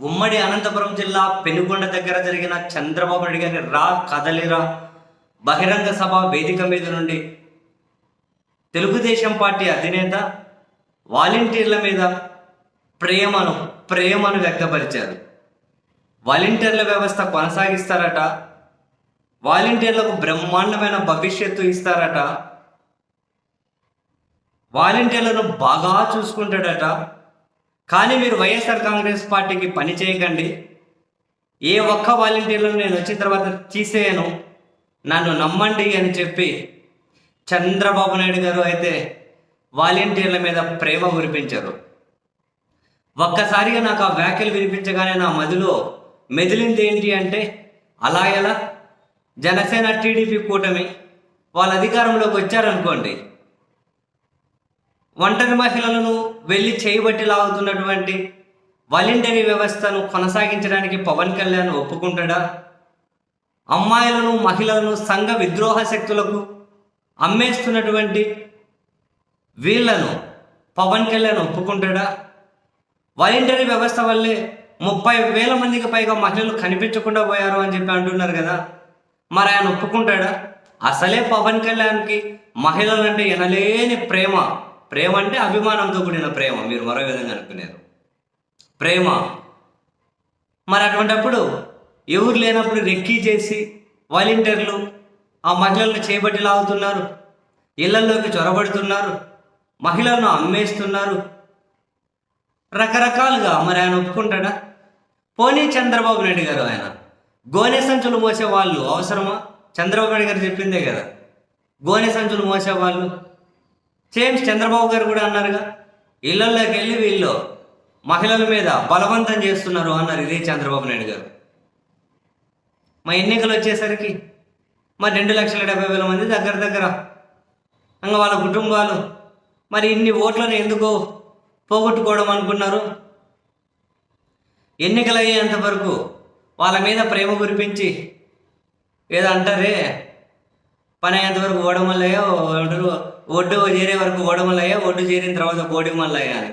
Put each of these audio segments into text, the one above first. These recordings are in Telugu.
ఉమ్మడి అనంతపురం జిల్లా పెనుగొండ దగ్గర జరిగిన చంద్రబాబు నాయుడు గారి రా కదలిరా బహిరంగ సభ వేదిక మీద నుండి తెలుగుదేశం పార్టీ అధినేత వాలంటీర్ల మీద ప్రేమను ప్రేమను వ్యక్తపరిచారు. వాలంటీర్ల వ్యవస్థ కొనసాగిస్తారట. వాలంటీర్లకు బ్రహ్మాండమైన భవిష్యత్తు ఇస్తారట. వాలంటీర్లను బాగా చూసుకుంటాడట. కానీ మీరు వైఎస్ఆర్ కాంగ్రెస్ పార్టీకి పని చేయకండి. ఏ ఒక్క వాలంటీర్లను నేను వచ్చిన తర్వాత తీసేయను. నన్ను నమ్మండి అని చెప్పి చంద్రబాబు నాయుడు గారు అయితే వాలంటీర్ల మీద ప్రేమ కురిపించారు ఒక్కసారిగా నాకు ఆ వ్యాఖ్యలు వినిపించగానే నా మదిలో మెదిలింది ఏంటి అంటే అలా ఎలా? జనసేన టీడీపీ కూటమి వాళ్ళ అధికారంలోకి వచ్చారనుకోండి. ఒంటరి మహిళలను వెళ్ళి చేయబట్టి లాగుతున్నటువంటి వాలంటరీ వ్యవస్థను కొనసాగించడానికి పవన్ కళ్యాణ్ ఒప్పుకుంటాడా? అమ్మాయిలను మహిళలను సంఘ విద్రోహ శక్తులకు అమ్మేస్తున్నటువంటి వీళ్ళను పవన్ కళ్యాణ్ ఒప్పుకుంటాడా? వాలంటరీ వ్యవస్థ వల్లే ముప్పై వేల మందికి పైగా మహిళలు కనిపించకుండా పోయారు అని చెప్పి అంటున్నారు కదా. మరి ఆయన ఒప్పుకుంటాడా? అసలే పవన్ కళ్యాణ్కి మహిళలంటే ఎనలేని ప్రేమ. ప్రేమ అంటే అభిమానంతో కూడిన ప్రేమ మీరు మరో విధంగా అనుకున్నారు. ప్రేమ. మరి అటువంటప్పుడు ఎవరు లేనప్పుడు రెక్కీ చేసి వాలంటీర్లు ఆ మహిళలను చేపట్టి లాగుతున్నారు ఇళ్ళలోకి చొరబడుతున్నారు? మహిళలను అమ్మేస్తున్నారు? రకరకాలుగా మరి ఆయన ఒప్పుకుంటాడా? పోనీ చంద్రబాబు నాయుడు గారు ఆయన గోనె సంచులు మోసే వాళ్ళు అవసరమా? చంద్రబాబు నాయుడు గారు చెప్పిందే కదా. గోనె సంచులు మోసే వాళ్ళు సేమ్ చంద్రబాబు గారు కూడా అన్నారుగా ఇళ్ళలోకి వెళ్ళి వీళ్ళు మహిళల మీద బలవంతం చేస్తున్నారు అన్నారు ఇదే చంద్రబాబు నాయుడు గారు. మా ఎన్నికలు వచ్చేసరికి మరి రెండు లక్షల డెబ్బై వేల మంది దగ్గర దగ్గర ఇంకా వాళ్ళ కుటుంబాలు మరి ఇన్ని ఓట్లను ఎందుకు పోగొట్టుకోవడం అనుకున్నారు? ఎన్నికలు అయ్యేంత వరకు వాళ్ళ మీద ప్రేమ కురిపించి ఏదో అంటారే పని అయ్యేంతవరకు వరకు ఓడమల్లయ్యా ఓడరు ఒడ్డు చేరే వరకు ఓడమల్లయ్యా ఒడ్డు చేరిన తర్వాత బోడిమల్లయ్యా అని.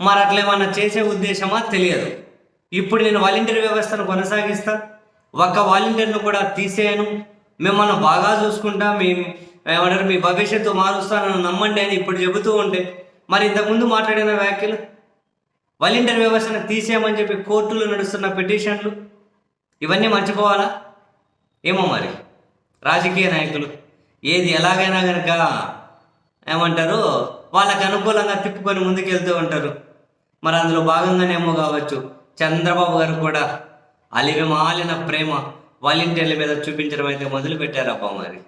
మరి అట్లా ఏమన్నా చేసే ఉద్దేశమా తెలియదు. ఇప్పుడు నేను వాలంటీర్ వ్యవస్థను కొనసాగిస్తా ఒక్క వాలంటీర్ను కూడా తీసేయను. మిమ్మల్ని బాగా చూసుకుంటా మీ ఏమంటారు మీ భవిష్యత్తు మారుస్తానని నమ్మండి అని ఇప్పుడు చెబుతూ ఉంటే మరి ఇంతకుముందు మాట్లాడిన వ్యాఖ్యలు? వాలంటీర్ వ్యవస్థను తీసేయమని చెప్పి కోర్టులు నడుస్తున్న పిటిషన్లు ఇవన్నీ మర్చిపోవాలా? ఏమో మరి. రాజకీయ నాయకులు ఏది ఎలాగైనా కనుక ఏమంటారు? వాళ్ళకి అనుకూలంగా తిప్పుకొని ముందుకెళ్తూ ఉంటారు. మరి అందులో భాగంగానేమో కావచ్చు చంద్రబాబు గారు కూడా అలివి మాలిన ప్రేమ వాలంటీర్ల మీద చూపించడం అయితే మొదలు పెట్టారబ్బా మరి.